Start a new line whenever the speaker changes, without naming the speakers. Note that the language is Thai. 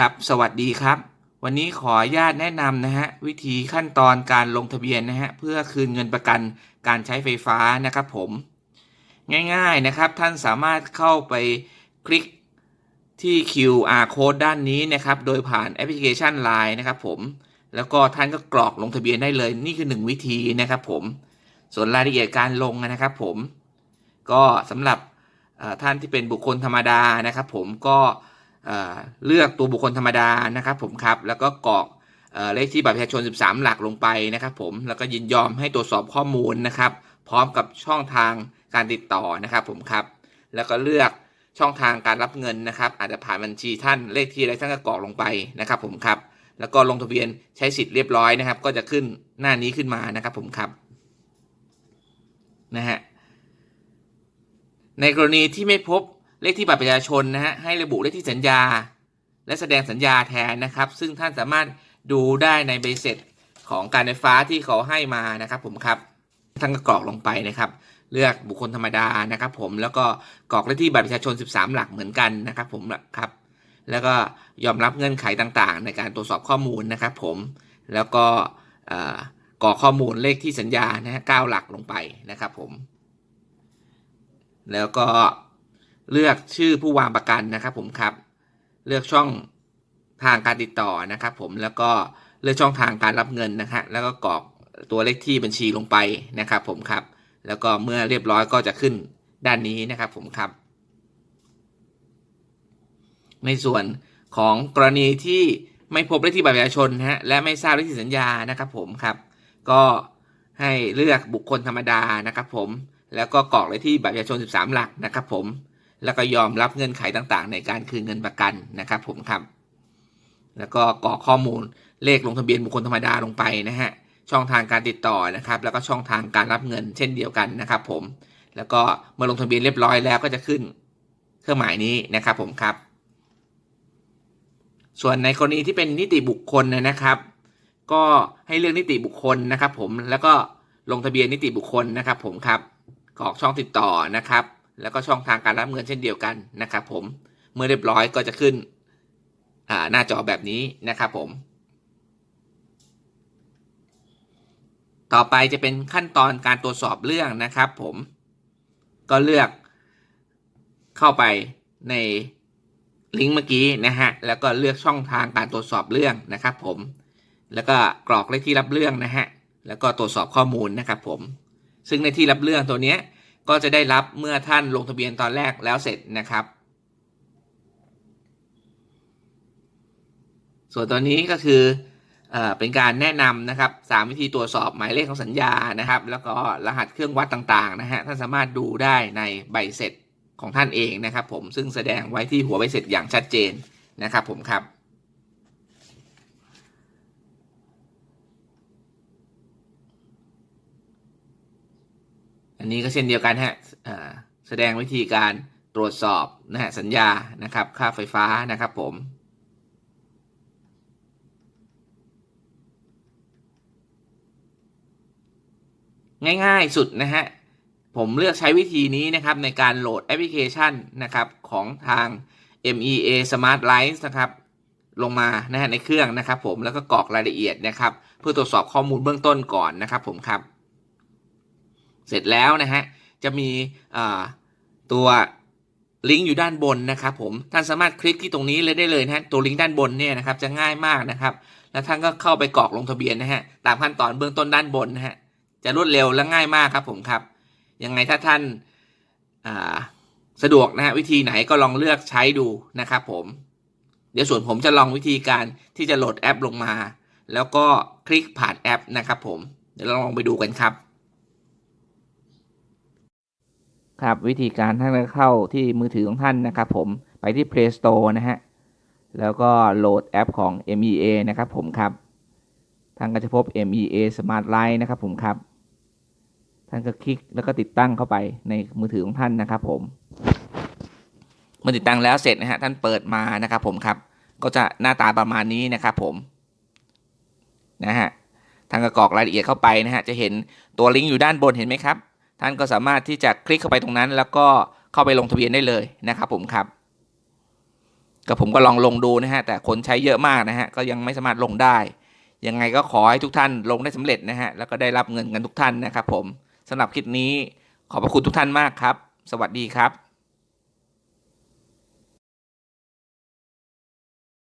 ครับสวัสดีครับ วันนี้ขออนุญาตแนะนำนะฮะวิธีขั้นตอนการลงทะเบียนนะฮะเพื่อคืนเงินประกันการใช้ไฟฟ้านะครับผม ง่ายๆนะครับท่านสามารถเข้าไปคลิกที่ QR code ด้านนี้นะครับ โดยผ่านแอปพลิเคชัน Line นะครับผม แล้วก็ท่านก็กรอกลงทะเบียนได้เลย นี่คือหนึ่งวิธีนะครับผม ส่วนรายละเอียดการลงนะครับผม ก็สำหรับท่านที่เป็นบุคคลธรรมดานะครับผมก็ เลือกตัวบุคคลธรรมดานะครับผมครับแล้วก็กรอกเอเลขที่บัตรประชาชน 13 หลักลงไปนะครับผมแล้วก็ยินยอมให้ตรวจสอบข้อมูลนะครับ พร้อมกับช่องทางการติดต่อนะครับผมครับแล้วก็เลือกช่องทางการรับเงินนะครับ อาจจะผ่านบัญชีท่านเลขที่อะไรท่านก็กรอกลงไปนะครับ ผมครับ แล้วก็ลงทะเบียนใช้สิทธิ์เรียบร้อยนะครับ ก็จะขึ้นหน้านี้ขึ้นมานะครับผมครับนะฮะในกรณีที่ไม่พบ เลขที่บัตรประชาชนนะฮะให้ระบุเลขที่สัญญา และแสดงสัญญาแทนนะครับ ซึ่งท่านสามารถดูได้ในใบเสร็จของการไฟฟ้าที่เขาให้มานะครับ ผมครับท่านก็กรอกลงไปนะครับ เลือกบุคคลธรรมดานะครับ ผมแล้วก็กรอกเลขที่บัตรประชาชน 13 หลักเหมือนกันนะครับ ผมครับ แล้วก็ยอมรับเงื่อนไขต่างๆ ในการตรวจสอบข้อมูลนะครับ ผมแล้วก็กรอกข้อมูลเลขที่สัญญานะฮะ9หลักลงไปนะครับ ผม แล้วก็ เลือกชื่อผู้วางประกันนะครับผมครับ เลือกช่องทางการติดต่อนะครับผมแล้วก็เลือกช่องทางการรับเงินนะฮะแล้วก็กรอกตัวเลขที่บัญชีลงไปนะครับผมครับ แล้วก็เมื่อเรียบร้อยก็จะขึ้นด้านนี้นะครับผมครับ ในส่วนของกรณีที่ไม่พบเลขที่บัตรประชาชนฮะและไม่ทราบเลขที่สัญญานะครับผมครับ ก็ให้เลือกบุคคลธรรมดานะครับผมแล้วก็กรอกเลขที่บัตรประชาชน 13 หลักนะครับผม แล้วก็ยอมรับเงื่อนไขต่างๆ ในการคืนเงินประกันนะครับ ผมครับ แล้วก็กรอกข้อมูลเลขลงทะเบียนบุคคลธรรมดาลงไปนะฮะช่องทางการติดต่อนะครับ แล้วก็ช่องทางการรับเงินเช่นเดียวกันนะครับ ผม แล้วก็เมื่อลงทะเบียนเรียบร้อยแล้วก็จะขึ้นเครื่องหมายนี้นะครับ ผมครับ ส่วนในกรณีที่เป็นนิติบุคคลนะครับ ก็ให้เลือกนิติบุคคลนะครับ ผมแล้วก็ลงทะเบียนนิติบุคคลนะครับ ผมครับกรอกช่องติดต่อนะครับ แล้วก็ช่องทางการรับเงินเช่นเดียวกันนะครับผมเมื่อเรียบร้อยก็จะขึ้นหน้าจอแบบนี้นะครับผม ต่อไปจะเป็นขั้นตอนการตรวจสอบเรื่องนะครับผมก็เลือกเข้าไปในลิงก์เมื่อกี้นะฮะ แล้วก็เลือกช่องทางการตรวจสอบเรื่องนะครับผม แล้วก็กรอกเลขที่รับเรื่องนะฮะ แล้วก็ตรวจสอบข้อมูลนะครับผม ซึ่งในที่รับเรื่องตัวเนี้ย ก็จะได้รับเมื่อท่านลงทะเบียนตอนแรกแล้วเสร็จนะครับ ส่วนตัวนี้ก็คือเอเป็นการแนะนำนะครับสามวิธีตรวจสอบหมายเลขของสัญญานะครับ แล้วก็รหัสเครื่องวัดต่างๆนะฮะท่านสามารถดูได้ในใบเสร็จของท่านเองนะครับ ผมซึ่งแสดงไว้ที่หัวใบเสร็จอย่างชัดเจนนะครับผมครับ อันนี้ก็เช่นเดียวกันฮะแสดงวิธีการตรวจสอบนะฮะสัญญานะครับค่าไฟฟ้านะครับผมง่าย ๆ สุดนะฮะ ผมเลือกใช้วิธีนี้นะครับในการโหลดแอปพลิเคชันนะครับของทาง MEA Smart Lines นะครับลงมานะฮะในเครื่องนะครับผมแล้วก็กรอกรายละเอียดนะครับ เพื่อตรวจสอบข้อมูลเบื้องต้นก่อนนะครับผมครับ เสร็จแล้วนะฮะจะมีตัวลิงก์อยู่ด้านบนนะครับผมท่านสามารถคลิกที่ตรงนี้เลยได้เลยนะฮะตัวลิงก์ด้านบนเนี่ยนะครับจะง่ายมากนะครับ แล้วท่านก็เข้าไปกรอกลงทะเบียนนะฮะตามขั้นตอนเบื้องต้นด้านบนนะฮะจะรวดเร็วและง่ายมากครับผมครับยังไงถ้าท่านสะดวกนะฮะวิธีไหนก็ลองเลือกใช้ดูนะครับผมเดี๋ยวส่วนผมจะลองวิธีการที่จะโหลดแอปลงมา แล้วก็คลิกผ่านแอปนะครับผมเดี๋ยวเราลองไปดูกันครับ ครับวิธีการท่านก็เข้าที่มือถือของท่านนะครับผมไปที่ Play Store นะฮะ แล้วก็โหลดแอปของ MEA นะครับผมครับ ท่านก็จะพบ MEA Smart Line นะครับผมครับ ท่านก็คลิกแล้วก็ติดตั้งเข้าไปในมือถือของท่านนะครับผม เมื่อติดตั้งแล้วเสร็จนะฮะท่านเปิดมานะครับผมครับ ก็จะหน้าตาประมาณนี้นะครับผม นะฮะ ท่านก็กรอกรายละเอียดเข้าไปนะฮะ จะเห็นตัวลิงก์อยู่ด้านบนเห็นไหมครับ ท่านก็สามารถที่จะคลิกเข้าไปตรงนั้น แล้วก็เข้าไปลงทะเบียนได้เลยนะครับผมครับก็ผมก็ลองลงดูนะฮะแต่คนใช้เยอะมากนะฮะก็ยังไม่สามารถลงได้ ยังไงก็ขอให้ทุกท่านลงได้สำเร็จนะฮะแล้วก็ได้รับเงินกันทุกท่านนะครับผมสำหรับคลิปนี้ขอบพระคุณทุกท่านมากครับ สวัสดีครับ